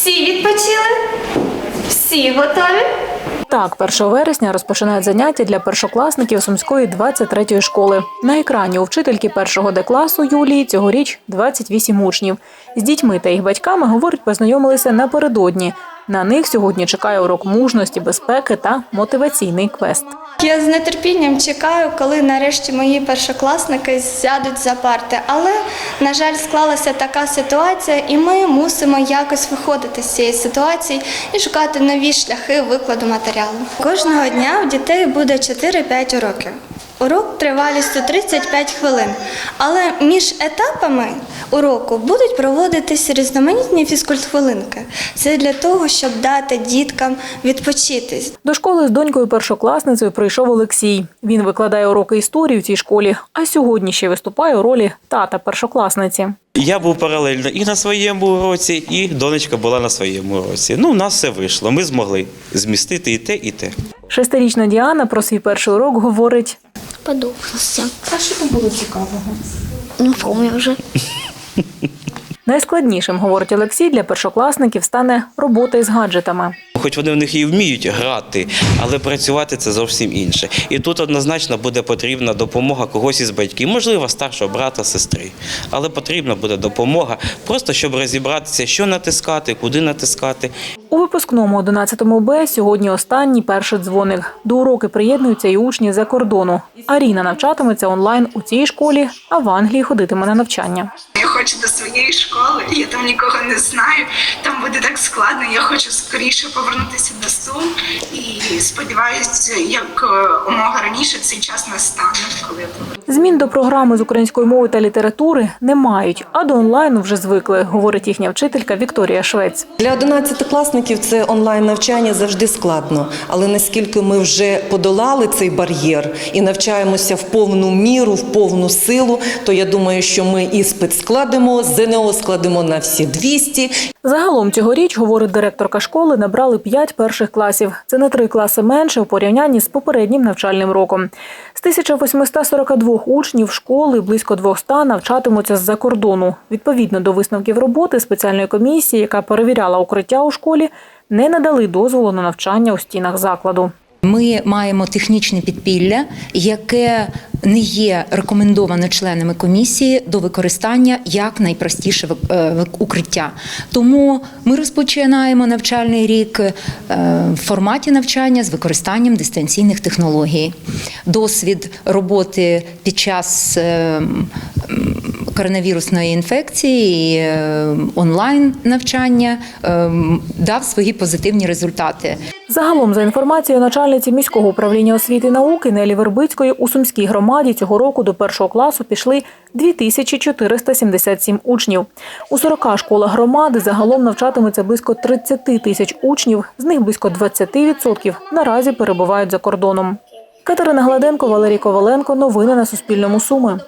Всі відпочили? Всі готові? Так, 1 вересня розпочинають заняття для першокласників Сумської 23-ї школи. На екрані у вчительки першого Д класу Юлії цьогоріч 28 учнів. З дітьми та їх батьками, говорить, познайомилися напередодні. На них сьогодні чекає урок мужності, безпеки та мотиваційний квест. Я з нетерпінням чекаю, коли нарешті мої першокласники сядуть за парти. Але, на жаль, склалася така ситуація, і ми мусимо якось виходити з цієї ситуації і шукати нові шляхи викладу матеріалу. Кожного дня у дітей буде 4-5 уроків. Урок тривалістю 35 хвилин. Але між етапами уроку будуть проводитися різноманітні фізкульт-хвилинки. Це для того, щоб дати діткам відпочити. До школи з донькою першокласницею прийшов Олексій. Він викладає уроки історії в цій школі, а сьогодні ще виступає у ролі тата першокласниці. Я був паралельно і на своєму уроці, і донечка була на своєму уроці. Ну, у нас все вийшло. Ми змогли змістити і те, і те. Шестирічна Діана про свій перший урок говорить: Подобався. а що там було цікавого? Не пам'ятаю вже. Найскладнішим, говорить Олексій, для першокласників стане робота із гаджетами. Хоч вони в них і вміють грати, але працювати це зовсім інше. І тут однозначно буде потрібна допомога когось із батьків, можливо, старшого брата, сестри. Але потрібна буде допомога, просто щоб розібратися, що натискати, куди натискати. У випускному 11 Б сьогодні останній перший дзвоник. До уроки приєднуються і учні за кордону. Аріна навчатиметься онлайн у цій школі, а в Англії ходитиме на навчання. Я хочу до своєї школи, я там нікого не знаю. Там буде так складно. Я хочу скоріше повернутися до Сум і сподіваюся, як е, умога раніше цей час настане, коли. Змін до програми з української мови та літератури не мають, а до онлайну вже звикли, говорить їхня вчителька Вікторія Швець. Для 11-класників це онлайн навчання завжди складно. Але наскільки ми вже подолали цей бар'єр і навчаємося в повну міру, в повну силу, то я думаю, що ми іспит складемо, ЗНО складемо на всі 200. Загалом цьогоріч, говорить директорка школи, набрали 5 перших класів. Це на три класи менше у порівнянні з попереднім навчальним роком. З 1842 учнів школи близько 200 навчатимуться з-за кордону. Відповідно до висновків роботи спеціальної комісії, яка перевіряла укриття у школі, не надали дозволу на навчання у стінах закладу. Ми маємо технічне підпілля, яке не є рекомендовано членами комісії до використання як найпростіше е, укриття. Тому ми розпочинаємо навчальний рік е, в форматі навчання з використанням дистанційних технологій. Досвід роботи під час е, коронавірусної інфекції і онлайн навчання е, дав свої позитивні результати. Загалом, за інформацією начальниці міського управління освіти і науки Нелі Вербицької, у Сумській громаді цього року до першого класу пішли 2477 учнів. У 40 школах громади загалом навчатиметься близько 30 тисяч учнів, з них близько 20% наразі перебувають за кордоном. Катерина Гладенко, Валерій Коваленко. Новини на Суспільному. Суми.